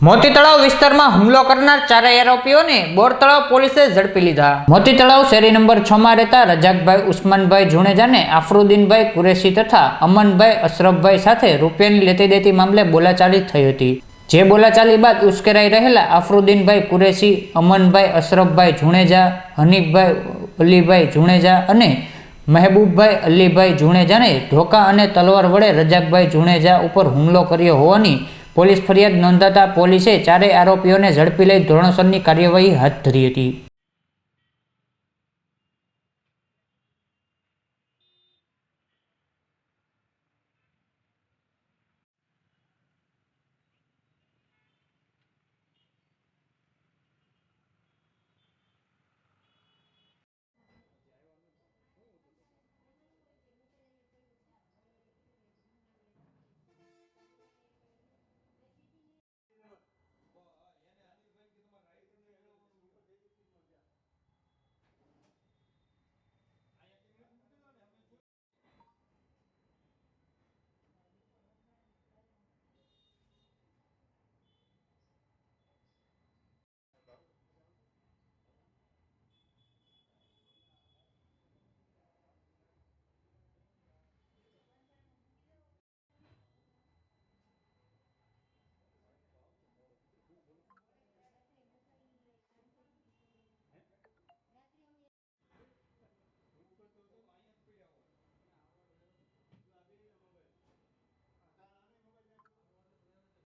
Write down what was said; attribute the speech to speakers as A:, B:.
A: મોતી તળાવ વિસ્તારમાં હુમલો કરનાર ચારેય આરોપીઓને બોર તળાવ પોલીસે ઝડપી લીધા. મોતી તળાવ શેરી નંબર છ માં રહેતા રજાકભાઈ ઉસ્માનભાઈ જુણેજાને આફરુદ્દીનભાઈ કુરેશી તથા અમનભાઈ અશરફભાઈ સાથે રૂપિયાની લેતી દેતી મામલે બોલાચાલી થઈ હતી. જે બોલાચાલી બાદ ઉશ્કેરાઈ રહેલા આફરુદ્દીનભાઈ કુરેશી, અમનભાઈ અશરફભાઈ જુણેજા હનીફભાઈ અલીભાઈ જુણેજા અને મહેબૂબભાઈ અલીભાઈ જુણેજાને ધોકા અને તલવાર વડે રજાકભાઈ જુણેજા ઉપર હુમલો કર્યો હોવાની પોલીસ ફરિયાદ નોંધાતા પોલીસે ચારેય આરોપીઓને ઝડપી લઈ ધોરણસરની કાર્યવાહી હાથ ધરી હતી.